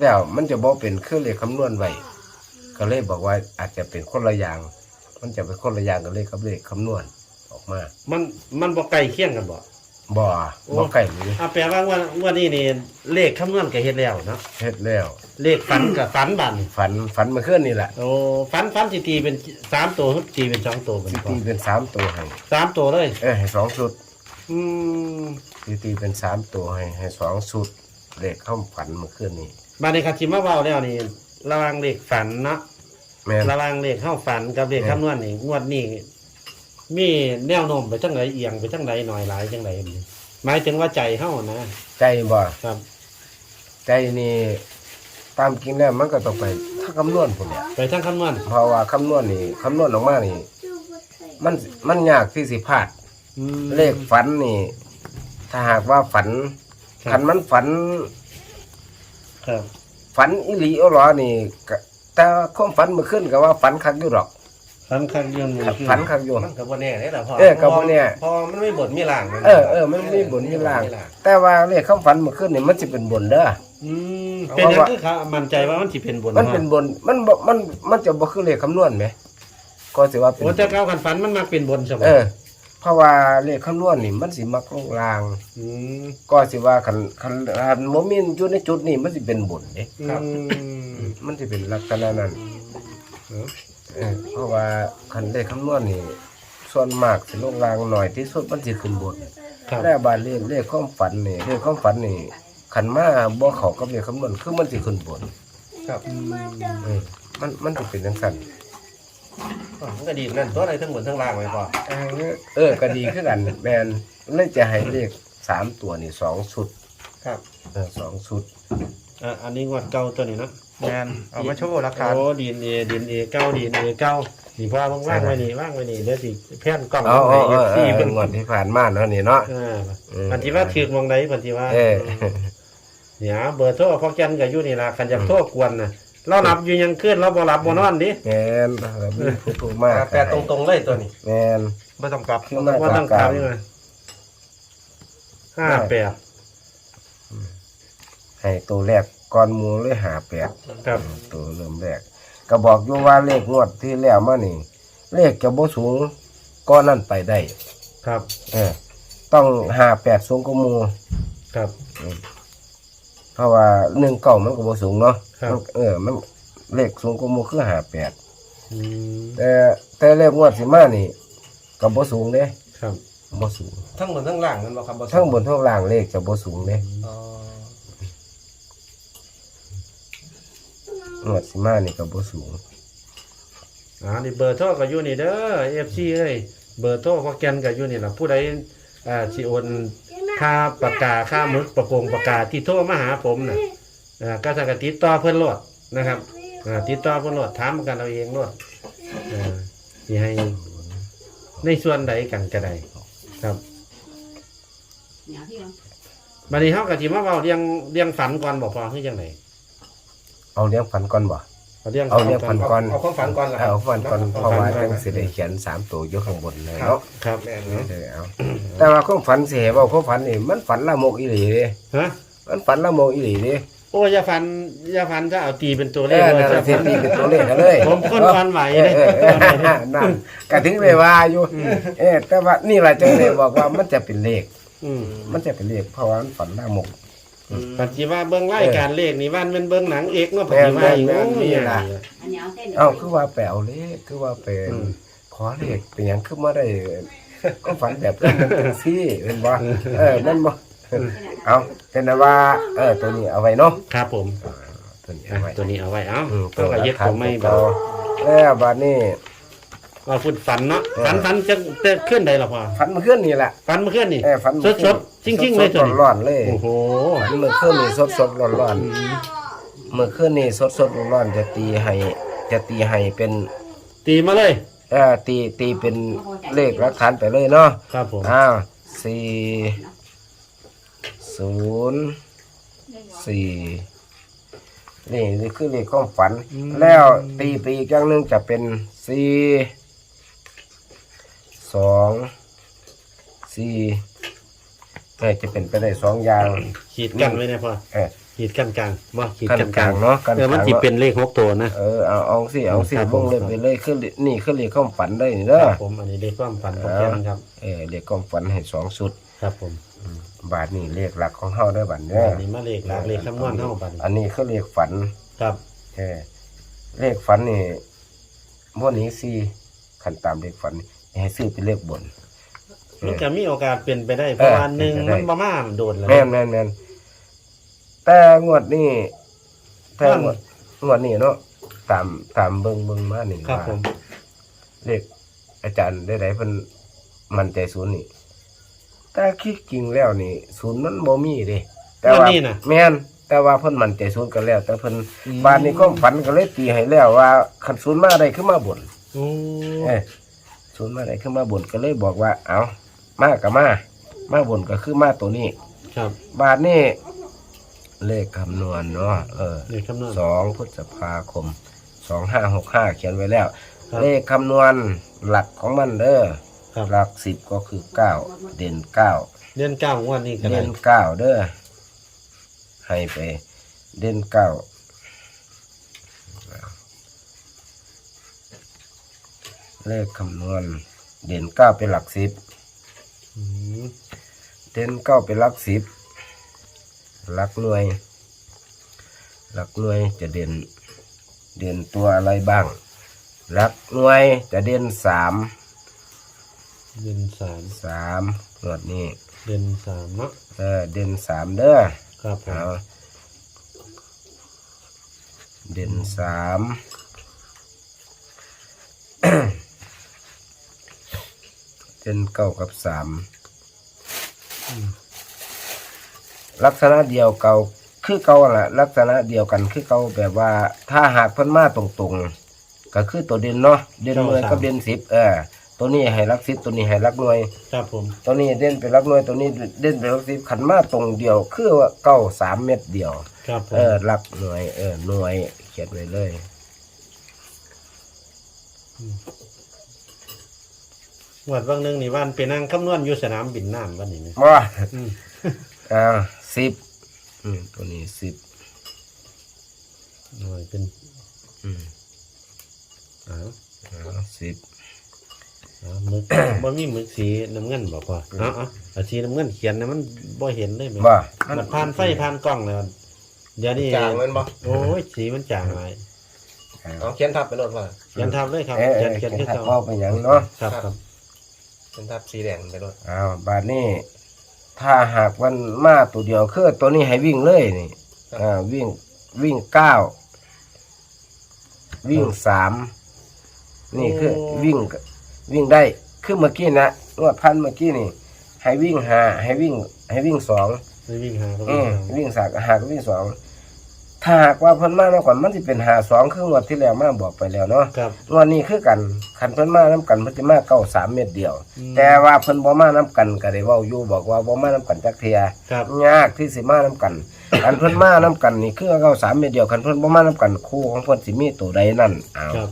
แล้วมันจะบอกเป็นเครื่องเลขคำนวณไว้ก็เลยบอกว่าอาจจะเป็นคนละอย่าง มันจะเป็นคนละอย่างกันเลยครับเลขคำนวณออกมามันมันบ่ใกล้เคียงกันบ่ บ่โอ้ บ่ใกล้หรืออะแปลว่าวันวันนี้นี่เลขคำนวณก็เฮ็ดแล้วเนาะเฮ็ดแล้ว เลขฝันกับฝันบัดนฝันฝันเมื่อคืนนี่แหละโอ้ฝันฝันสิตีเป็นสามตัวหรือตีเป็นสองตัวเป็นสิพอตีเป็นสามตัวให้สามตัวเลย เออให้สองชุดอืมสิตีเป็นสามตัวให้ให้สองชุดเลขเข้าฝันเมื่อคืนนี้ บัดนี้คันสิมาเว้าแล้วนี่ระหวังเลขฝันเนาะแม่น ระหวังเลขเข้าฝันกับเลขเออคำนวณนี่งวดนี้มีแนวโน้มไปจังไหนเอียงไปจังไหนหน่อยหลายจังไหนนี่หมายถึงว่าใจเฮานะใจบ่ครับใจนี่ตามจริงแล้วมันก็ต้องไปถ้าคำนวณพุ่นแหละไปทั้งคำนวณเพราะว่าคำนวณนี่คำนวณออกมานี่ มันมันยากที่สิพลาด อืมเลขฝันนี่ ถ้าหากว่าฝันครับคันมันฝัน ครับ ฝันอิหลีเอาหรอนี่ก็แต่ความฝันเมื่อคืนก็ว่าฝันคักอยู่หรอก ฝันคักยืนครับฝันคักอยู่ มันก็บ่แน่เด้ล่ะพ่อเออก็บ่แน่พอมันไม่บทมีหลังเออเออมันมีบนมีล่าง แต่ว่าเลขคำฝันเมื่อคืนนี่มันสิเป็นบนเด้อ อืมเป็นหยังคือเขามั่นใจว่ามันสิเป็นบนมันเป็นบนมันบ่มันมันจะบ่คือเลขคำนวณไหมก็สิว่าเป็นโอ้แต่เก้าคันฝันมันมักเป็นบนใช่ไหมเออเพ ราะว่าเลขคำนวณนี่มันสิมักลงล่าง อืมก็สิว่าคันคันคันบ่มีอยู่ในจุดนี้มันสิเป็นบนเด้อืมมันสิเป็นลักษณะนั้นเออเออเพราะว่าคันเลขคำนวณนี่ส่วนมากสิลงล่างหน่อยที่สุดมันสิขึ้นบนครับแล้วบาดเลขเลขความฝันนี่เลขความฝันนี่คันมาบ่เข้ากับเลขคำนวณคือมันสิขึ้นบนครับ เออมันมันสิเป็นจังซั่น มันก็ดีนั่นตัวอะไรทั้งบนทั้งล่างไว้พอเออเออก็ดีคือกันแม่นเลยจะให้เลขสามตัวนี่สองชุดครับเออสองชุดอะอันนี้งวดเก่าตัวนี้เนาะแมนเอามาโชว์ราคาโอ้ดีนเอดีนเอเก้าดีนเอเก้านี่พ่อว่างๆไว้นี่ว่างไว้นี่เดี๋ยวสิแผ่นกล้องเอาไว้เอาเอาที่เอาเป็นงวดที่ผ่านมาเนาะนี่เนาะอ่าเออพันธิว่าถือมองใดพันธิว่าเออเนี่ยเบอร์โทรพ่อแกนกับอยู่นี่ล่ะคันอยากโทรกวนน่ะ เราหลับอยู่ยังขึ้นเราบ่หลับบ่นอนดิแมนแบบมีผู้ถูกมากแปลตรงๆเลยตัวนี้แมนไม่ต้องกลับคือมาว่าจาต้อกงกาถามรยังไงห้าแปดให้ตัวแรกก่อนหมูเลยหาแปดครับตัวเริ่มแรกก็บอกอยู่ว่าเลขงวดที่แล้วมานี่ เลขจะบ่สูงก็นั่นไปได้ ครับเออต้องหาแปดสูงกว่าหมูครับ เพราะว่าหนึ่งเก่ามันก็บ่สูงเนาะครับ มันเออ มันเลขสูงกว่าหมูคือหาแปดอืมแต่แต่เลขงวดสิมานี่ก็บ่สูงเด้ครับบ่สูง ทั้งบนทั้งล่างนั่นบ่ครับบ่ทั้งบนทั้งล่างเลขจะบ่สูงเด้อ๋องวดสิมานี่ก็บ่สูง อ่านี่เบอร์โทรก็อยู่นี่เด้อ FC เอ้ยเบอร์โทรพ่อแกนก็อยู่นี่ล่ะผู้ใดอ่าสิโอน ค่าปากกาค่ามึกประกงปากกาที่โทรมาหาผมนะอ่าก็ถ้าก็ติดต่อเพิ่อนโลดนะครับอ่าติดต่อเพิ่อนโลดถามกันเอาเองโลดอ่าสิให้ในส่วนใดกันก็ได้ครับบัดนี้เฮาก็สิมาเว้าเรื่องเรื่องฝันก่อนบ่พอคือจังไดเอาเลี้ยงฝันก่อนบ่ เอาเรื่องเอาเรื่องฝันก่อนเอาความฝันก่อนล่ะเอาฝันก่อนเเพราะว่าฝัจันงก่อนสิได้เขียนสามตัวอยู่ข้างบนเลยครับเนาะครับเออเอาแต่ว่าความฝันสิให้เว้าความฝันนี่มันฝันละโมกอีหลีเด้ฮะมันฝันละโมกอีหลีเด้โอ้อย่าฝันอย่าฝันจะเอาตีเป็นตัวเลเอขอเลยนั่นจะน่ะเสียนี่เป็นตัวเลขกันเลย ผมคนฝันไหวเอเลยอเออเออนั่นก็ถึงได้ว่าอยู่ เออแต่ว่านี่ล่ะจังได้บอกว่ามันจะเป็นเลข อืมมันจะเป็นเลขเพราะว่ามันฝันละโมก ปฏิว่าเบิ่งรายการเลขนี่วันเป็นเบิ่งหนังเอกเนาะปฏิว่าอีกแม่โอ้นๆมียล่ะเอ้าคือว่าไปเอาเลขคือว่าไปอืม ขอเลขเป็นหยังคือมาได้ ก็ฝันแบบนั้นจังซี่เป็นบ่เออนั่นบ่เอาเป็นนะว่า เออ ตัวนี้เอาไว้เนาะครับผม ตัวนี้อะเอาไว้ตัวนี้เอาไว้เอ้าอืมก็ก็เย็ดผมไม่ตัเบาวแล้วบัดนี้ ว่าพูดฝันเนาะเออฝันฝันจะจะขึ้นได้หรอพ่อฝันเมื่อคืนนี่แหละ ฝันเมื่อคืนนี่เออฝันสดสดๆจริงๆเลยตัวนี้ร้อนๆเลยโอ้โหฝันเมื่อคืนนี่สดสดๆร้อนๆเมื่อคืนนี่สดสดๆร้อนๆจะตีให้ จะตีให้เป็นตีมาเลย เออตีตีเป็นเลขหลักฐานไปเลยเนาะ ครับผมอ้าวสี่ศูนย์สี่นี่นี่คือเลขความฝัน แล้วตีไปอีกอย่างหนึ่งจะเป็นสี่ สองสี่เออจะเป็นไปได้สองอย่าง ขีดกันไว้นะพ่อเออ ขีดกันกลางบ่ขีดกันกันกกลาลางงเนาะกันเออกมันลางสิเนาะเป็นเลขหกตัวนะ เออเอาเอาสิเอาสิครับวงเล็บผมไปเลยคือนี่คือเลขความฝันได้นี่คเด้อรับผมอันนี้เลขความฝันของแกนครับ เออเลขความฝันให้สองชุด ครับผมบาทนี่เลขหลักของเฮาได้อบัดเด้ออันนี้มาเลขหลักเลขคำนวณเท่าบัดนี้อันนี้คือเลขฝัน ครับ เออเลขฝันนี่บ่หนี้สิขันตามเลขฝันนี่ ให้ซื้อเป็นเลขบน มันจะมีโอกาสเป็นไปได้เพราะว่าหนึ่งเป็นไปได้มันประมาณโดนแล้ว แม่นแม่นแม่นแต่งวดนี้แต่งวดงวดนี้เนาะตามตามเบิ่งเบิ่งมานี่ครับว่าผม เลขอาจารย์ได้ไดเพิ่นมั่นใจศูนย์นี่แต่คิดจริงแล้วนี่ศูนย์มันบ่มีเด้แต่ว่าวันนี้น่ะ แม่นแต่ว่าเพิ่นมั่นใจศูนย์กันแล้ว แต่เพิ่นอืมบ้านนี้ก็ฝันก็เลยตีให้แล้วว่าคันศูนย์มาได้ขึ้นมาบน โอ้เอ้ย ศูนย์มาได้ขึ้นมาบนก็เลยบอกว่า เอามาก็มา มาบนก็คือมาตัวนี้ ครับ บาทนี่เลขคำนวณเนาะเออเลขคำนวณ สองพฤษภาคมสองห้าหกห้าเขียนไว้แล้ว ครับ เลขคำนวณหลักของมันเด้อครับ หลักสิบก็คือเก้าเด่นเก้า เดือนเก้างวดนี้ก็ได้ เด่นเก้าเด้อให้ไป เด่นเก้า เลขคำนวณ เด่นเก้าเป็นหลักสิบอืมเด่นเก้าเป็นหลักสิบหลักหน่วย หลักหน่วยจะเด่น เด่นตัวอะไรบ้าง หลักหน่วยจะเด่นสามเดือนสามสามหวดนี้เดือนสามเนาะเออเด่นสามเด้อครับผมเอาเด่นสาม เด่นเก้ากับสามลักษณะเดียวเก่าคือเก่าแหละลักษณะเดียวกันคือเก่าแบบว่า ถ้าหากเพิ่นมาตรงๆ ก็คือตัวเด่นเนาะเด่นหน่วยกับเด่นสิบเออตัวนี้ให้รักสิบตัวนี้ให้รักหน่วย ครับผม ตัวนี้เด่นเป็นรักหน่วยตัวนี้เด่นเป็นรักสิบขันมาตรงเดียว คือว่าเก้าสามเม็ดเดียว ครับผเอมอรักหน่วยเออหน่วยเขียนไว้เลย งวดบางหนึงนี่วันไปนั่งคำนวณอยู่สนามบินน้ำวันนี้ไหมว่าอืมอ่าสิบอืมตัวนี้สิบหน่วยเป็นอืมอ้าวอ่าสิบ อ้าวมึก บ่มีมึกสีน้ำเงินบ่พอเอ้าเอาเอาสีน้ำเงินเขียนนะมันบ่เห็นเลยไหมว่ามันผ่านไฟผ่านกล้องแล้วเดี๋ยวนี้จางมันบ่โอ้ยสีมันจางหลายเอาเขียนทับไปโลดว่าเขียนทับเลยครับเออเอเขียนอเขียนเขียนคือทับเก่าเข้าไปอย่างเนาะ ครับครับ เขียนทับสีแดงไปโลดอ้าวบาทนี้ถ้าหากมันมาตัวเดียวคือตัวนี้ให้วิ่งเลยนี่อ่าวิ่งวิ่งเก้าวิ่งสามนี่คือวิ่งวิ่งได้คือเมื่อกี้นะงวดพันเมื่อกี้นี่ ให้วิ่งหาให้วิ่ง ให้วิ่งสองไม่วิ่งหาก็อืวิ่งมหาวิ่งสากหากวิ่งสอง ถ้าหากว่าเพิ่นมาแล้วก่อนมันสิเป็นหาสองคืองวดที่แล้วมาบอกไปแล้วเนาะครับ งวดนี้คือกันคันเพิ่นมานํกันเพิ่นสิมาเก้าสามเม็ดเดียว อืม แต่ว่าเพิ่นบ่มานํกันก็ได้เว้าอยู่บอกว่าบ่มานํกันจักเทียครับยากที่สิมานํกัน คันเพิ่นมานํกันนี่คือเก้าสามเม็ดเดียวคันเพิ่นบ่มานํกันคู่ของเพิ่นสิมีตัวใดนั่นอ้าว ครับ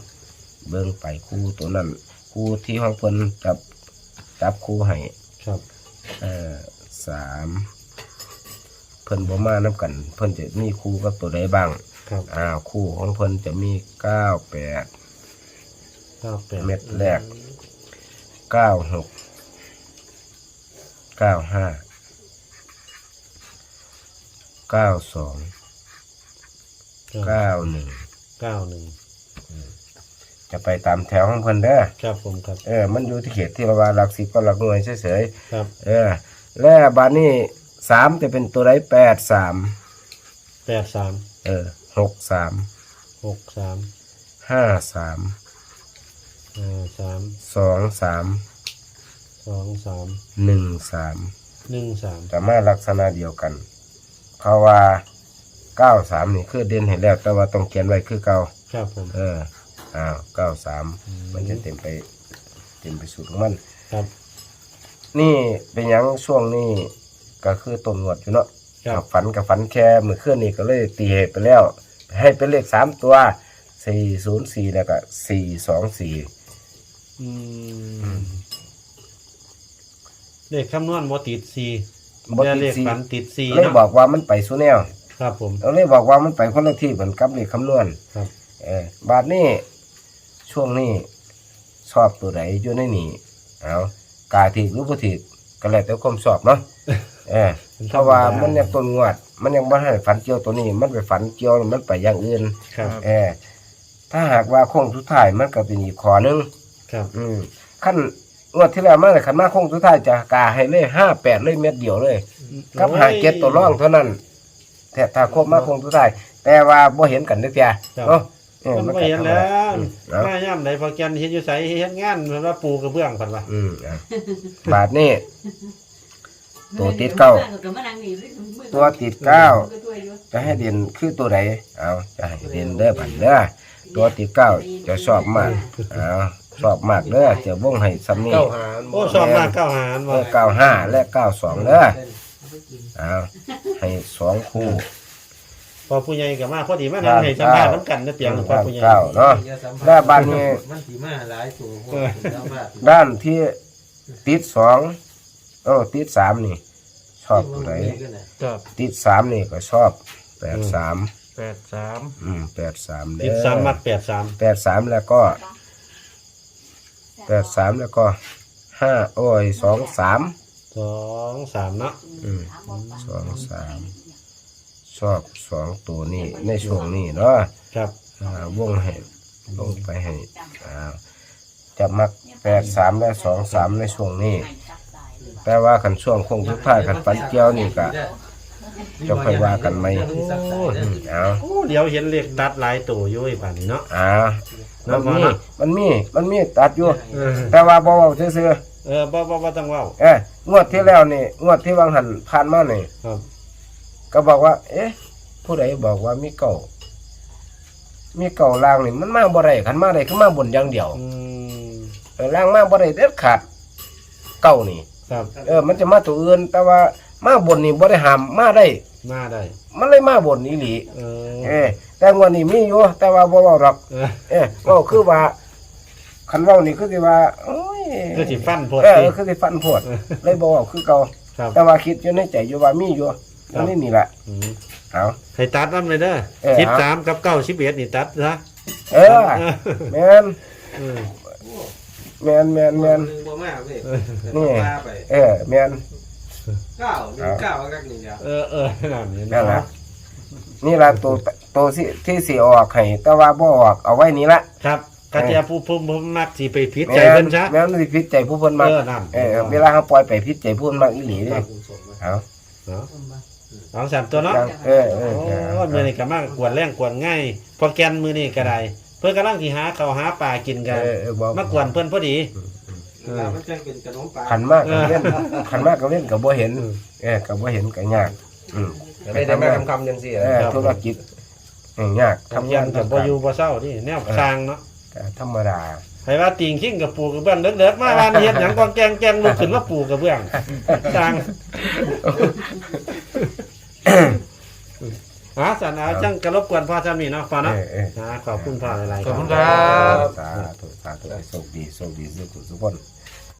เบิ่งไปคู่ตัวนั้นคู่ที่ของเพิ่นจับจับคู่ให้ครับ เออสาม เพิ่นบ่มานํกัน เพิ่นจะมีคู่กับตัวใดบ้างครับอ้าวคู่ของเพิ่นจะมีเก้าแปดเก้าแปดเม็ดแรกเก้าหกเก้าห้าเก้าสองเก้าหนึ่งเก้าหนึ่งจะไปตามแถวของเพิ่นเด้อครับผมครับเออมันอยู่ที่เขตที่ว่าหลักสิบก็หลักหน่วยเฉยครับๆเออ และบาดนี้ สามจะเป็นตัวใดแปดสามแปดสามเออหกสามหกสามห้าสามห้าสามสองสามสองสามหนึ่งสามหนึ่งสามจะมาลักษณะเดียวกัน เพราะว่าเก้าสามนี่คือเด่นเห็นแล้ว แต่ว่าต้องเขียนไว้คือเก้าครับผมเอออ้าวเก้าสามอืมมันจะเต็มไปเต็มไปสุดของมันครับ นี่เป็นหยังช่วงนี้ ก็คือต้นงวดอยู่เนาะครับฝันกับฝันแค่เมื่อคืนนี้ก็เลยตีเหตุไปแล้ว ให้เป็นเลขสามตัวสี่ศูนย์สี่แล้วก็สี่สองสี่อืมเลขคำนวณบ่ติดสี่บ่แต่ติดเลขสี่ฝันติดสี่เลยเนาะบอกว่ามันไปสู้แนวครับผม เราเลยบอกว่ามันไปคนละที่เหมือนกับเลขคำนวณ ครับ เออบาทนี้ช่วงนี้ชอบตัวไหนอยู่ในนี่เอากาถีกหรือบ่ถีก ก็แล้วแต่ความชอบเนาะเออเพราะว่ามันยังต้นงวด มันยังบ่ให้ฝันเกี่ยวตัวนี้ มันไปฝันเกี่ยวมันไปอย่างอื่นครับ เออถ้าหากว่าโค้งสุดท้ายมันก็เป็นอีกข้อหนึงครับ อืมขั้นงวดที่แล้วมาเลยขันมาโค้งสุดท้ายจะกาให้เลยห้าแปดเลยเม็ดเดียวเลยกับหาเก็ตตัวร่องเท่านั้นแต่ถ้าครบมาโค้งสุดท้ายแต่ว่าบ่เห็นกันเด้อเพียเนาะ ออมันก็ไม่เห็นแล้วอืมเอาหน้าย่ำไหนพอแกนเฮ็ดอยู่ไสเฮ็ดงานเพิ่นว่าปูกระเบื้องเพิ่นว่าอืมอะบาทนี่ ตัวติดเก้า ตัวติดเก้าจะให้เด่นคือตัวไหนเอาจะให้เด่นเด้อบัดเด้อตัวติดเก้าจะชอบมากเอาชอบมากเด้อจะวงให้ซ้ำนี่เก้าหารโอ้ชอบมากเก้าหารเอว่าอเก้าห้าและเก้าสองเด้อเอาให้สองคู่ พอผู้ใหญ่ก็มาพอดีมานั่งให้สัมภาษณ์นํกันนะเปียงพอผู้ใหญ่ เก้าเนาะแล้วบ้านนี้ มันสีมาหลายตัวพวกเจ้าบ้านด้านที่ติดสองเออติดสามนี่ ชอบตัวไหนครับติดสามนี่ก็ชอบแปดสามแปดสามอืมแปดสามเด้อติดสามมัดแปดสามแปดสามแล้วก็แปดสามแล้วก็ห้าโอ้ยสองสามสองสามเนาะอืมสองสามช อบสองตัวนี้ในช่วงนี้เนาะครับอ่าวงให้ลงไปให้อ่าจะมักแปดสามและสองสามในช่วงนี้ แต่ว่าขันช่วงคงทุกท้ายขันฝันเกี่ยวนี่ก็จะค่อยว่ากันไหมอืมเอาโอ้เดี๋ยวเห็นเลขตัดหลายตัวอยู่ไอ้ป่านนี้เนาะอ่ามันมีเนาะมันมีมันมีตัดอยู่ เออ แต่ว่าบ่เว้าซื่อเออบ่บ่บ่ต้องเว้าๆเอ้ยงวดที่แล้วนี่งวดที่วางหันผ่านมานี่ครับ ก็บอกว่า เอ๊ะ ผู้ใดบอกว่ามีเก่า มีเก่าล่างนี่มันมาบ่ได้ขันมาได้คือมาบนอย่างเดียวอืมเออล่างมาบ่ได้เด็ดขาด เก่านี่ครับเออ มันจะมาตัวอื่น แต่ว่ามาบนนี่บ่ได้ห้ามมาได้ มาได้ มันเลยมาบนอีหลีเออเออแต่งวดนี้มีอยู่แต่ว่าบ่เว้าหรอกเออเออเว้าคือว่าคันเว้านี่คือสิว่าโอ้ยคือสิฟันโพดเออสิคือสิฟันโพดเออเลยบ่เว้าคือเก่าครับแต่ว่าคิดอยู่ในใจอยู่ว่ามีอยู่ ครับอันนี้นี่แหละอืมเอา ให้ตัดนำเลยเด้อเออ สิบสามกับเก้าสิบเอ็ดนี่ตัดซะเออ แม่นเออแม่นแม่นแม่นหนึ่งบ่มากเลยนี่มาไปเออแม่นเก้าหนึ่งเก้ากักหนึ่งเดียวเออเออนั่นนี่นั่นเนาะล่ะนี่ล่ะตัวตัวที่ที่สิออกให้แต่ว่าบ่ออกเอาไว้นี่ละครับกระเทียผู้ผู้ผู้มักสิไปพิษใจแม่เพิ่นนซะ แม่นสิพิษใจผู้เพิ่นมักเออนั่น เออเวลาเขาปล่อยไปพิษใจผู้เพิ่นมักอีหลีเด้เอาเนาะ เอาสามตัวเนาะเออเออโอ้เออมือนี่ก็มากกวนแรงกวนง่ายพอแกนมือนี่ก็ได้ เพื่อนกำลังที่หาเขาวหาปลากินกัน เออเออบ่มากวนเพื่อนพอดีแล้วมันจะเป็นขนมปังขันมากก็เล่นขันมากก็เล่นก็บ่เห็นเออก็บ่เห็นก็ยากอืมไม่ได้มาคำคำยังสิเออธุรกิจเออยากทำทำยังานนกับทำบ่การอยู่บ่เศร้านี่แนวสร้างเนาะก็ธรรมดา ให้ว่าติงขิงกับปูกระเบื้องเด็ดๆมาวันเฮ็ดหยังกองแกงแกงลุกขึ้นว่าปูกระเบื้องสร้าง อ่าสันเอาจังกระรบกวนพ่อจามีเนาะพ่อเนาะเออเออ นะขอบคุณพ่อหลายๆ ขอบคุณครับ สาธุสาธุให้โชคดีโชคดีสุขทุกคน